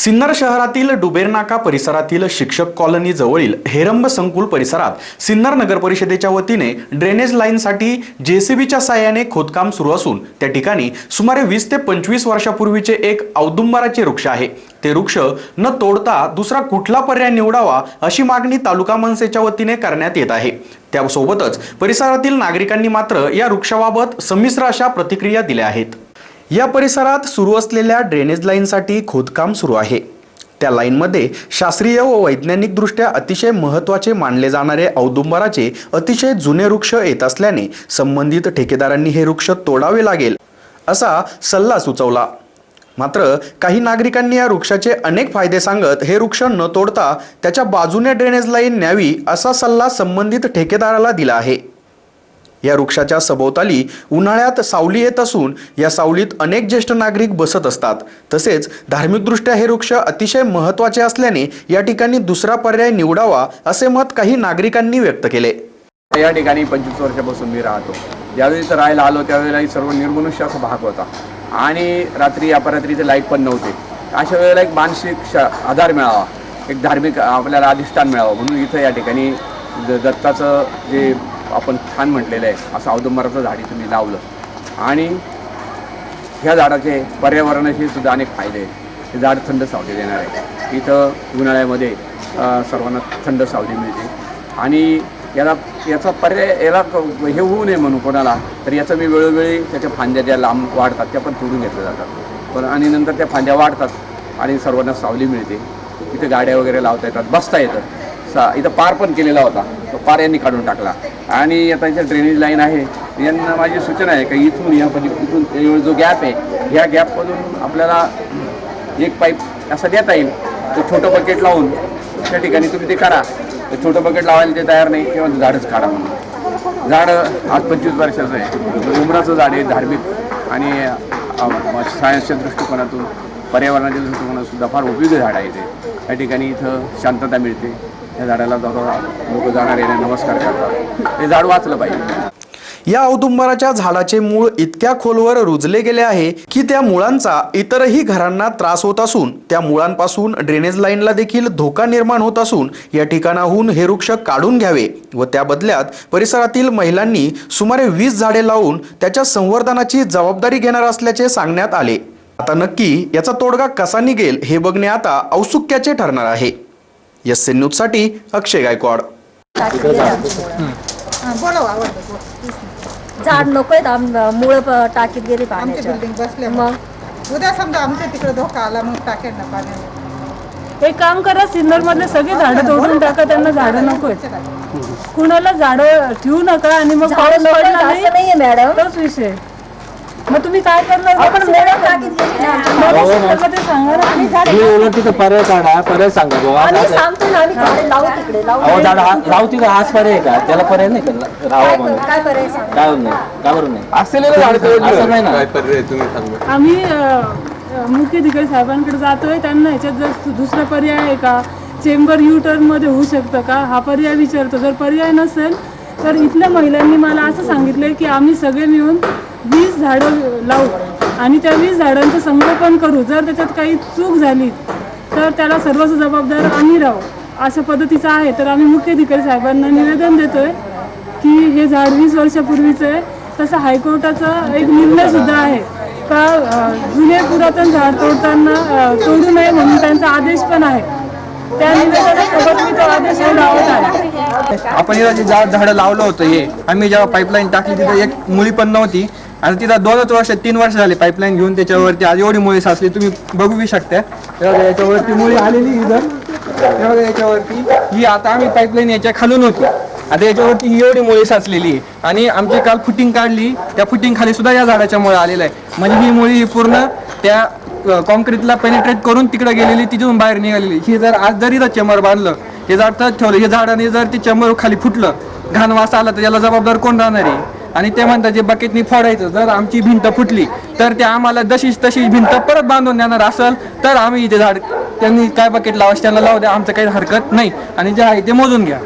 सिन्नर शहरातील डुबेरनाका परिसरातील शिक्षक कॉलनी जवळील हेरंब संकुल परिसरात सिन्नर नगर परिषदेच्या वतीने ड्रेनेज लाईनसाठी जेसीबीच्या साहाय्याने खोदकाम सुरू असून त्या ठिकाणी सुमारे वीस ते पंचवीस वर्षापूर्वीचे एक औदुंबराचे वृक्ष आहे. ते वृक्ष न तोडता दुसरा कुठला पर्याय निवडावा अशी मागणी तालुका मनसेच्या वतीने करण्यात येत आहे. त्यासोबतच परिसरातील नागरिकांनी मात्र या वृक्षाबाबत संमिश्र अशा प्रतिक्रिया दिल्या आहेत. या परिसरात सुरू असलेल्या ड्रेनेज लाईनसाठी खोदकाम सुरू आहे. त्या लाईनमध्ये शास्त्रीय व वैज्ञानिकदृष्ट्या अतिशय महत्त्वाचे मानले जाणारे औदुंबराचे अतिशय जुने वृक्ष येत असल्याने संबंधित ठेकेदारांनी हे वृक्ष तोडावे लागेल असा सल्ला सुचवला. मात्र काही नागरिकांनी या वृक्षाचे अनेक फायदे सांगत हे वृक्ष न तोडता त्याच्या बाजूने ड्रेनेज लाईन न्यावी असा सल्ला संबंधित ठेकेदाराला दिला आहे. या वृक्षाच्या सभोवताली उन्हाळ्यात सावली येत असून या सावलीत अनेक ज्येष्ठ नागरिक बसत असतात. तसेच धार्मिकदृष्ट्या हे वृक्ष अतिशय महत्त्वाचे असल्याने या ठिकाणी दुसरा पर्याय निवडावा असे मत काही नागरिकांनी व्यक्त केले. या ठिकाणी पंचवीस वर्षापासून मी राहतो. ज्यावेळी तर राहायला आलो त्यावेळेला सर्व निर्मनुष्य असा भाग होता. आणि रात्री अपरात्रीचे लाइट पण नव्हते. अशा वेळेला एक मानसिक आधार मिळावा. एक धार्मिक आपल्याला अधिष्ठान मिळावं. म्हणून इथं या ठिकाणी दत्ताचं जे आपण छान म्हटलेलं आहे. असं औदुंबराचं झाडी तुम्ही लावलं. आणि ह्या झाडाचे पर्यावरणाशी सुद्धा अनेक फायदे आहेत. हे झाड थंड सावली देणार आहे. इथं उन्हाळ्यामध्ये सर्वांना थंड सावली मिळते. आणि याला याचा पर्याय याला हे होऊ नये म्हणून कोणाला तर याचं मी वेळोवेळी त्याच्या फांद्या ज्या लांब वाढतात त्या पण तोडून घेतल्या जातात. पण आणि नंतर त्या फांद्या वाढतात आणि सर्वांना सावली मिळते. इथे गाड्या वगैरे लावता येतात बसता येतं. सा इथं पार पण केलेला होता. तो पार यांनी काढून टाकला. आणि आता इथे ड्रेनेज लाईन आहे यांना माझी सूचना आहे की इथून या पली इथून जो गॅप आहे ह्या गॅपमधून आपल्याला एक पाईप असा देता येईल. तो छोटं बकेट लावून त्या ठिकाणी तुम्ही ते करा. ते छोटं बकेट लावायला ते तयार नाही किंवा झाडच काढा म्हणून. झाड आज पंचवीस वर्षाचं आहे. म्हणजे उमराचं झाड आहे धार्मिक. आणि सायन्सच्या दृष्टिकोनातून पर्यावरणाच्या दृष्टिकोनातसुद्धा फार उपयोगी झाड आहे ते. त्या ठिकाणी इथं शांतता मिळते. या झाडाला लोक जाणार येणार नमस्कार करतात. हे झाड वाचलं पाहिजे. या औदुंबराच्या झाडाचे मूळ इतक्या खोलवर रुजले गेले आहे की त्या मुळांचा इतरही घरांना त्रास होत असून त्या मुळांपासून ड्रेनेज लाईनला देखील धोका निर्माण होत असून या ठिकाणाहून हे वृक्ष काढून घ्यावे व त्या बदल्यात परिसरातील महिलांनी सुमारे वीस झाडे लावून त्याच्या संवर्धनाची जबाबदारी घेणार असल्याचे सांगण्यात आले. आता नक्की याचा तोडगा कसा निघेल हे बघणे आता औत्सुक्याचे ठरणार आहे. एस एन न्यूजसाठी अक्षय गायकवाड. हा. झाड नकोय मुळ टाकीत गेली आमची बिल्डिंग बसले मग? उद्या समजा आमच्या तिकडे धोका आला मग टाकेल ना पाण्यात एक काम करा सिन्नर मधले सगळे झाडं तोडून टाका त्यांना झाडं नकोय कुणाला झाडं ठेवू नका आणि मग पाऊस पडला नाही नाहीये मॅडम. तोच विषय. मग तुम्ही काय करणार? आपण मुळ टाकीत गेली ना. मला सिन्नरला ते सांगा ना. तुम्ही. मी उलट तिथं पर्याय काढा पर्याय सांगा बाबा आम्ही सांगतो ना आम्ही झाडं लावू तिकडे लावू. अहो झाड लाव तिथं हाच पर्याय आहे का? त्याला पर्याय नाही का राहावा काय म्हणून. करू- काय पर्याय सांग? काय होत नाही? का बरं नाही? झाड असं नाही ना? आम्ही अं, मुख्याधिकारी साहेबांकडे जातोय. त्यांना ह्याच्यात जर दुसरा पर्याय आहे का? चेंबर यू टर्नमध्ये होऊ शकतं का? हा पर्याय विचारतो. जर पर्याय नसेल तर इथल्या महिलांनी मला असं सांगितलंय की आम्ही सगळे मिळून वीस झाडं लावू आणि त्या वीस झाडांचं संगोपन करू. जर त्याच्यात काही चूक झाली तर त्याला सर्वच जबाबदार आम्ही राहू. अशा पद्धतीचं आहे. तर आम्ही मुख्याधिकारी साहेबांना निवेदन देतोय की हे झाड वीस वर्षापूर्वीचं आहे. तसं हायकोर्टाचा एक निर्णय सुद्धा आहे. का जुने पुरातन झाड तोडताना तोडू नये म्हणून त्यांचा आदेश पण आहे. त्या निवेदनासोबत मी तो आदेश लावत आहे आपण इथं जे झाड झाडं लावलं होतं हे आम्ही जेव्हा पाईपलाईन टाकली तिथे एक मुली पण नव्हती. आता तिथं दोनच वर्ष तीन वर्ष झाले पाईपलाईन घेऊन त्याच्यावरती. आज एवढी मुळी साचली तुम्ही बघू बी शकता तेव्हा याच्यावरती मुळी आलेली इथं तेव्हा याच्यावरती. ही आता आम्ही पाईपलाईन याच्या खालून होती. आता याच्यावरती ही एवढी मुळी साचलेली आहे. आणि आमची काल फुटिंग काढली. त्या फुटिंग खाली सुद्धा या झाडाच्या मुळे आलेलं आहे. म्हणजे ही मुळी ही पूर्ण त्या कॉन्क्रीटला पेनिट्रेट करून तिकडे गेलेली तिथून बाहेर निघालेली. ही जर आज जरी चेंबर बांधलं हे झाड तर ठेवलं हे झाडाने जर ते चेंबर खाली फुटलं घाण वास आला तर याला जबाबदार कोण राहणार आहे? आणि ते म्हणतात जे बकेटनी फोडायचं जर आमची भिंत फुटली तर ते आम्हाला जशीच तशी भिंत परत बांधून देणार असेल तर आम्ही इथे झाड त्यांनी काय बकेट लावायचं त्यांना लावू द्या आमचं काही हरकत नाही. आणि जे आहे ते मोजून घ्या.